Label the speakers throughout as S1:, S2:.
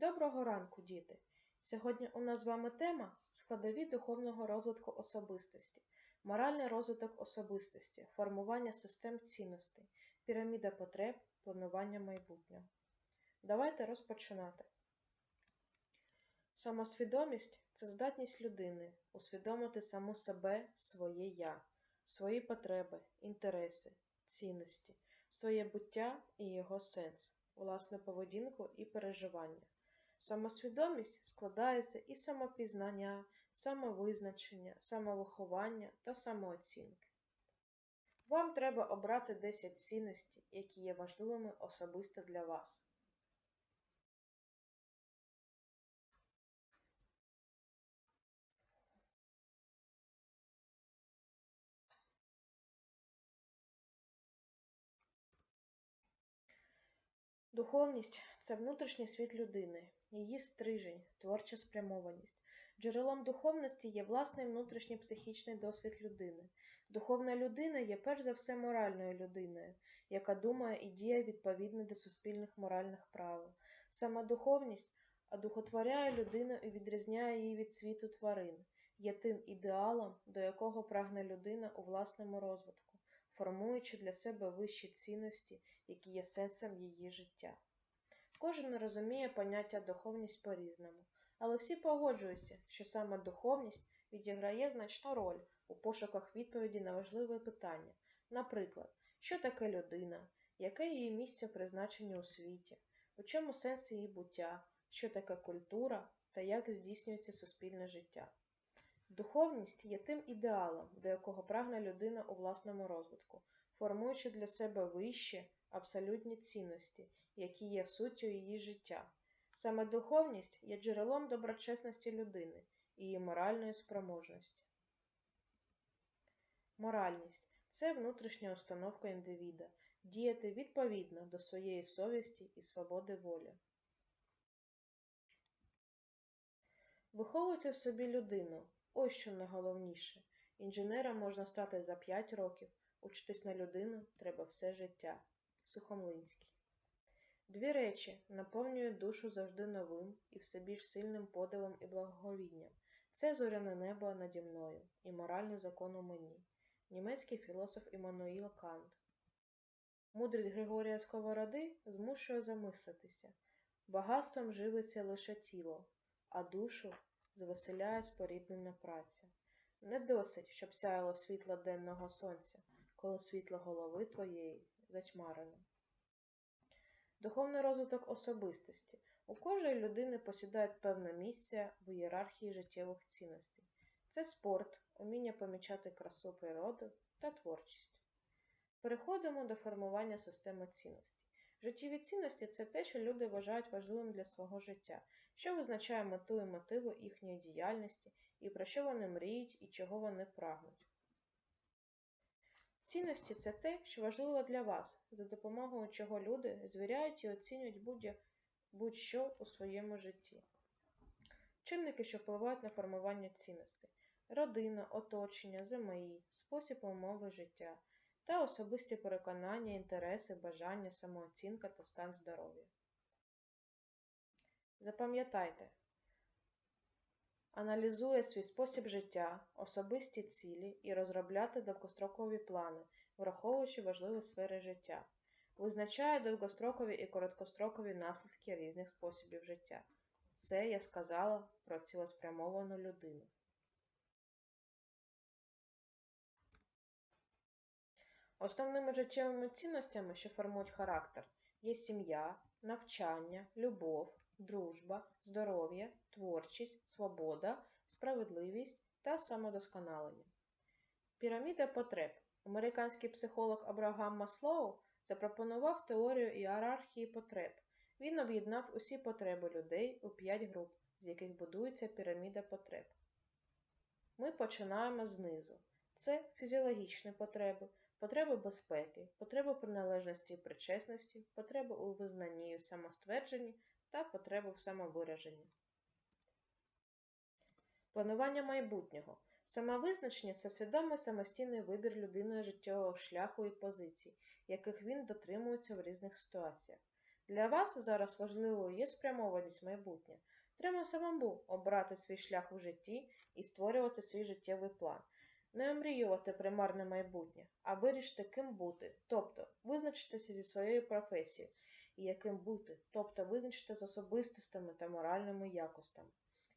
S1: Доброго ранку, діти! Сьогодні у нас з вами тема складові духовного розвитку особистості, моральний розвиток особистості, формування систем цінностей, піраміда потреб, планування майбутнього. Давайте розпочинати. Самосвідомість це здатність людини усвідомити саму себе, своє я, свої потреби, інтереси, цінності, своє буття і його сенс, власну поведінку і переживання. Самосвідомість складається із самопізнання, самовизначення, самовиховання та самооцінки. Вам треба обрати 10 цінностей, які є важливими особисто для вас. Духовність це внутрішній світ людини, її стрижень, творча спрямованість. Джерелом духовності є власний внутрішній психічний досвід людини. Духовна людина є перш за все моральною людиною, яка думає і діє відповідно до суспільних моральних правил. Сама духовність одухотворяє людину і відрізняє її від світу тварин, є тим ідеалом, до якого прагне людина у власному розвитку, формуючи для себе вищі цінності, які є сенсом її життя. Кожен розуміє поняття духовність по-різному, але всі погоджуються, що саме духовність відіграє значну роль у пошуках відповіді на важливе питання, наприклад, що таке людина, яке її місце призначення у світі, у чому сенс її буття, що таке культура та як здійснюється суспільне життя. Духовність є тим ідеалом, до якого прагне людина у власному розвитку, формуючи для себе вищі, абсолютні цінності, які є суттю її життя. Саме духовність є джерелом доброчесності людини і її моральної спроможності. Моральність це внутрішня установка індивіда, діяти відповідно до своєї совісті і свободи волі. Виховуйте в собі людину, ось що найголовніше. Інженером можна стати за 5 років, учитись на людину треба все життя. Сухомлинський. Дві речі наповнюють душу завжди новим і все більш сильним подивом і благоговінням. Це зоряне небо наді мною і моральний закон у мені. Німецький філософ Іммануїл Кант. Мудрість Григорія Сковороди змушує замислитися. Багатством живиться лише тіло, а душу звеселяє споріднена праця. Не досить, щоб сяяло світло денного сонця, коли світло голови твоєї затьмарено. Духовний розвиток особистості. У кожної людини посідають певне місце в ієрархії життєвих цінностей. Це спорт, уміння помічати красу природи та творчість. Переходимо до формування системи цінностей. Життєві цінності це те, що люди вважають важливим для свого життя, що визначає мету і мотиви їхньої діяльності, і про що вони мріють і чого вони прагнуть. Цінності це те, що важливо для вас, за допомогою чого люди звіряють і оцінюють будь-що у своєму житті. Чинники, що впливають на формування цінностей родина, оточення, ЗМІ, спосіб умови життя та особисті переконання, інтереси, бажання, самооцінка та стан здоров'я. Запам'ятайте, аналізує свій спосіб життя, особисті цілі і розробляти довгострокові плани, враховуючи важливі сфери життя, визначає довгострокові і короткострокові наслідки різних способів життя. Це я сказала про цілеспрямовану людину. Основними життєвими цінностями, що формують характер, є сім'я, навчання, любов, дружба, здоров'я, творчість, свобода, справедливість та самодосконалення. Піраміда потреб. Американський психолог Абрагам Маслоу запропонував теорію ієрархії потреб. Він об'єднав усі потреби людей у п'ять груп, з яких будується піраміда потреб. Ми починаємо знизу. Це фізіологічні потреби, потреби безпеки, потреби приналежності і причесності, потреби у визнанні і самоствердженні та потреби в самовираженні. Планування майбутнього. Самовизначення це свідомий самостійний вибір людиною життєвого шляху і позицій, яких він дотримується в різних ситуаціях. Для вас зараз важливою є спрямованість майбутнє. Треба самому обрати свій шлях у житті і створювати свій життєвий план. Не омріювати примарне майбутнє, а вирішити, ким бути, тобто визначитися зі своєю професією і яким бути, тобто визначити з особистостями та моральними якостями.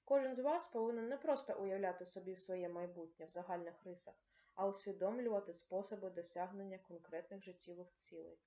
S1: Кожен з вас повинен не просто уявляти собі своє майбутнє в загальних рисах, а усвідомлювати способи досягнення конкретних життєвих цілей.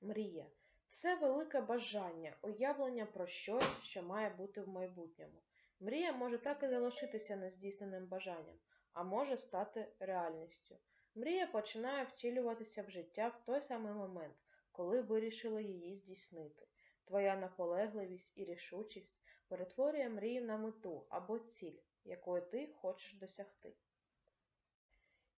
S1: Мрія це велике бажання, уявлення про щось, що має бути в майбутньому. Мрія може так і залишитися нездійсненим бажанням, а може стати реальністю. Мрія починає втілюватися в життя в той самий момент, коли вирішили її здійснити. Твоя наполегливість і рішучість перетворює мрію на мету або ціль, якої ти хочеш досягти.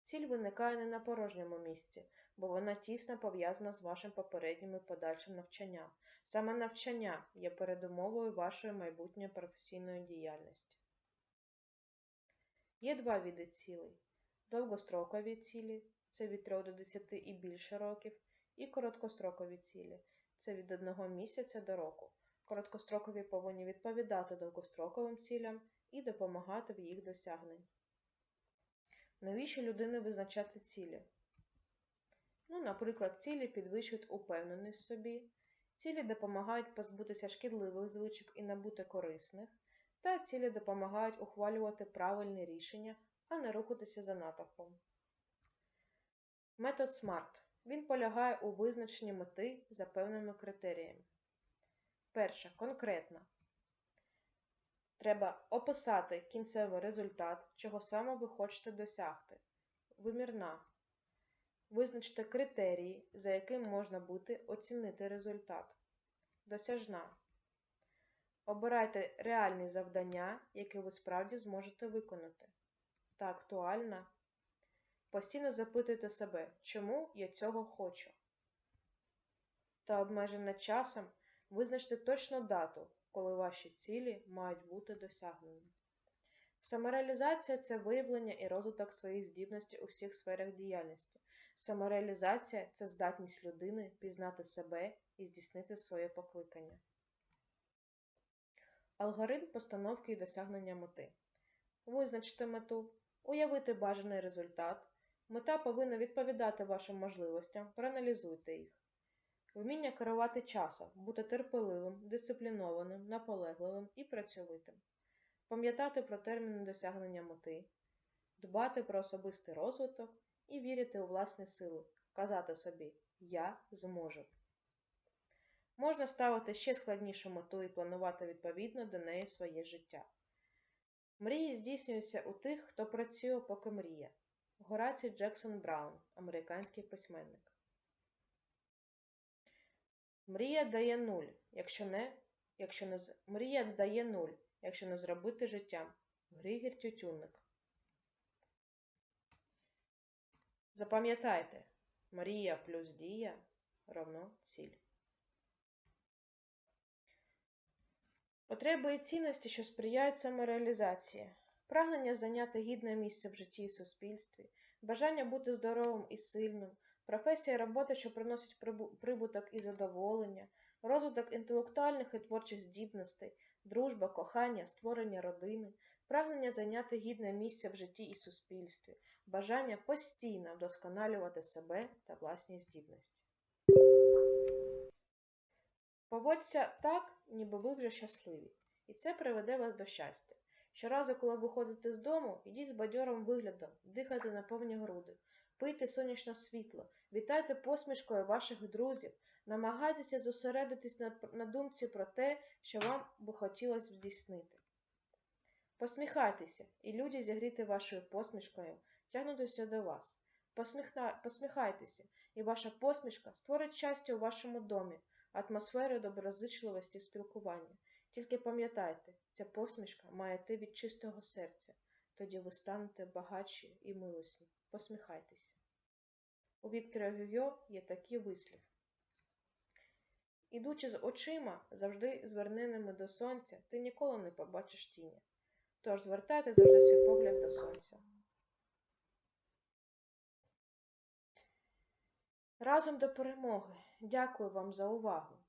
S1: Ціль виникає не на порожньому місці, бо вона тісно пов'язана з вашим попереднім і подальшим навчанням. Саме навчання є передумовою вашої майбутньої професійної діяльності. Є два види цілей: довгострокові цілі це від 3 до 10 і більше років, і короткострокові цілі це від 1 місяця до року. Короткострокові повинні відповідати довгостроковим цілям і допомагати в їх досягненні. Навіщо людини визначати цілі? Ну, наприклад, цілі підвищують упевненість в собі, цілі допомагають позбутися шкідливих звичок і набути корисних, та цілі допомагають ухвалювати правильні рішення, а не рухатися за натовпом. Метод SMART. Він полягає у визначенні мети за певними критеріями. Перше. Конкретна. Треба описати кінцевий результат, чого саме ви хочете досягти. Вимірна. Визначте критерії, за яким можна буде оцінити результат. Досяжна. Обирайте реальні завдання, які ви справді зможете виконати. Та актуальна. Постійно запитуйте себе, чому я цього хочу. Та обмежена часом визначте точну дату, коли ваші цілі мають бути досягнені. Самореалізація це виявлення і розвиток своїх здібностей у всіх сферах діяльності. Самореалізація це здатність людини пізнати себе і здійснити своє покликання. Алгоритм постановки і досягнення мети. Визначте мету, уявити бажаний результат. Мета повинна відповідати вашим можливостям, проаналізуйте їх. Вміння керувати часом, бути терпеливим, дисциплінованим, наполегливим і працьовитим. Пам'ятати про терміни досягнення мети, дбати про особистий розвиток і вірити у власні сили, казати собі Я зможу. Можна ставити ще складнішу мету і планувати відповідно до неї своє життя. Мрії здійснюються у тих, хто працює, поки мріє. Горацій Джексон Браун, американський письменник. Мрія дає нуль, якщо не, якщо не мрія дає нуль, якщо не зробити життям. Григір Тютюнник. Запам'ятайте, мрія плюс дія равно ціль. Потреби і цінності, що сприяють самореалізації, прагнення зайняти гідне місце в житті і суспільстві, бажання бути здоровим і сильним, професія роботи, що приносить прибуток і задоволення, розвиток інтелектуальних і творчих здібностей, дружба, кохання, створення родини, прагнення зайняти гідне місце в житті і суспільстві, бажання постійно вдосконалювати себе та власні здібності. Поводься так, ніби ви вже щасливі, і це приведе вас до щастя. Щоразу, коли виходите з дому, йдіть з бадьорим виглядом, дихайте на повні груди, пийте сонячне світло, вітайте посмішкою ваших друзів, намагайтеся зосередитись на, на думці про те, що вам би хотілося здійснити. Посміхайтеся, і люди, зігріти вашою посмішкою, тягнутися до вас. Посміхна... Посміхайтеся, і ваша посмішка створить щастя у вашому домі, атмосферу доброзичливості в спілкуванні. Тільки пам'ятайте, ця посмішка має йти від чистого серця, тоді ви станете багатші і милосні. Посміхайтеся. У Віктора Гюйо є такий вислів. Ідучи з очима, завжди зверненими до сонця, ти ніколи не побачиш тіні. Тож звертайте завжди свій погляд до сонця. Разом до перемоги. Дякую вам за увагу.